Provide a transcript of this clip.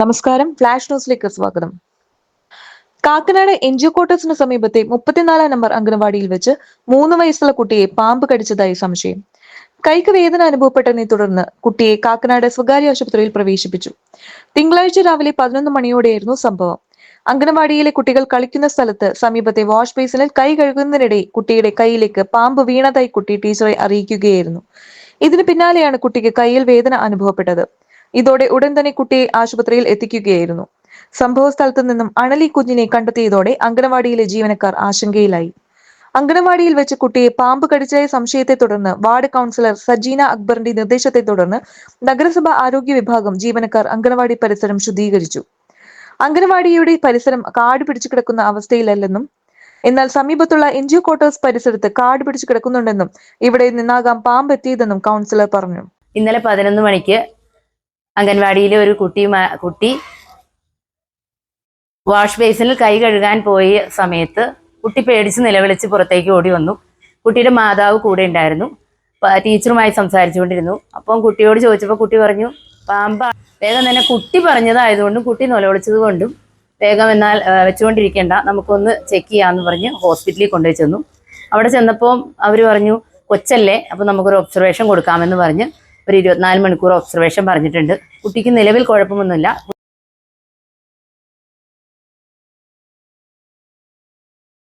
നമസ്കാരം. ഫ്ലാഷ് ന്യൂസിലേക്ക് സ്വാഗതം. കാക്കനാട് എൻ ജി ക്വാർട്ടേഴ്സിന് സമീപത്തെ മുപ്പത്തിനാലാം നമ്പർ അംഗനവാടിയിൽ വെച്ച് മൂന്ന് വയസ്സുള്ള കുട്ടിയെ പാമ്പ് കടിച്ചതായി സംശയം. കൈക്ക് വേദന അനുഭവപ്പെട്ടതിനെ തുടർന്ന് കുട്ടിയെ കാക്കനാട് സ്വകാര്യ ആശുപത്രിയിൽ പ്രവേശിപ്പിച്ചു. തിങ്കളാഴ്ച രാവിലെ പതിനൊന്ന് മണിയോടെയായിരുന്നു സംഭവം. അംഗനവാടിയിലെ കുട്ടികൾ കളിക്കുന്ന സ്ഥലത്ത് സമീപത്തെ വാഷ് ബേസിനിൽ കൈ കഴുകുന്നതിനിടെ കുട്ടിയുടെ കൈയിലേക്ക് പാമ്പ് വീണതായി കുട്ടി ടീച്ചറെ അറിയിക്കുകയായിരുന്നു. ഇതിന് പിന്നാലെയാണ് കുട്ടിക്ക് കൈയിൽ വേദന അനുഭവപ്പെട്ടത്. ഇതോടെ ഉടൻ തന്നെ കുട്ടിയെ ആശുപത്രിയിൽ എത്തിക്കുകയായിരുന്നു. സംഭവ സ്ഥലത്തു നിന്നും അണലി കുഞ്ഞിനെ കണ്ടെത്തിയതോടെ അംഗനവാടിയിലെ ജീവനക്കാർ ആശങ്കയിലായി. അംഗനവാടിയിൽ വെച്ച് കുട്ടിയെ പാമ്പ് കടിച്ചായ സംശയത്തെ തുടർന്ന് വാർഡ് കൗൺസിലർ സജീന അക്ബറിന്റെ നിർദ്ദേശത്തെ തുടർന്ന് നഗരസഭ ആരോഗ്യ വിഭാഗം ജീവനക്കാർ അംഗനവാടി പരിസരം ശുദ്ധീകരിച്ചു. അംഗനവാടിയുടെ പരിസരം കാട് പിടിച്ചു കിടക്കുന്ന അവസ്ഥയിലല്ലെന്നും എന്നാൽ സമീപത്തുള്ള എൻ ജി ക്വാർട്ടേഴ്സ് പരിസരത്ത് കാട് പിടിച്ചു കിടക്കുന്നുണ്ടെന്നും ഇവിടെ നിന്നാകാം പാമ്പ് എത്തിയതെന്നും കൗൺസിലർ പറഞ്ഞു. ഇന്നലെ പതിനൊന്ന് മണിക്ക് അംഗൻവാടിയിലെ ഒരു കുട്ടി കുട്ടി വാഷ് ബേസിനിൽ കൈ കഴുകാൻ പോയ സമയത്ത് കുട്ടി പേടിച്ച് നിലവിളിച്ച് പുറത്തേക്ക് ഓടി വന്നു. കുട്ടിയുടെ മാതാവ് കൂടെ ഉണ്ടായിരുന്നു. ടീച്ചറുമായി സംസാരിച്ചുകൊണ്ടിരുന്നു. അപ്പം കുട്ടിയോട് ചോദിച്ചപ്പോൾ കുട്ടി പറഞ്ഞു പാമ്പ വേഗം തന്നെ കുട്ടി പറഞ്ഞതായതുകൊണ്ടും കുട്ടി നിലവിളിച്ചത് കൊണ്ടും വേഗം എന്നാൽ വെച്ചുകൊണ്ടിരിക്കേണ്ട. നമുക്കൊന്ന് ചെക്ക് ചെയ്യാമെന്ന് പറഞ്ഞ് ഹോസ്പിറ്റലിൽ കൊണ്ടുപോയി ചെന്നു അവിടെ ചെന്നപ്പോൾ അവർ പറഞ്ഞു കൊച്ചല്ലേ അപ്പോൾ നമുക്കൊരു ഒബ്സർവേഷൻ കൊടുക്കാമെന്ന് പറഞ്ഞ് ഒരു ഇരുപത്തിനാല് മണിക്കൂർ ഒബ്സർവേഷൻ പറഞ്ഞിട്ടുണ്ട്. കുട്ടിക്ക് നിലവിൽ കുഴപ്പമൊന്നുമില്ല.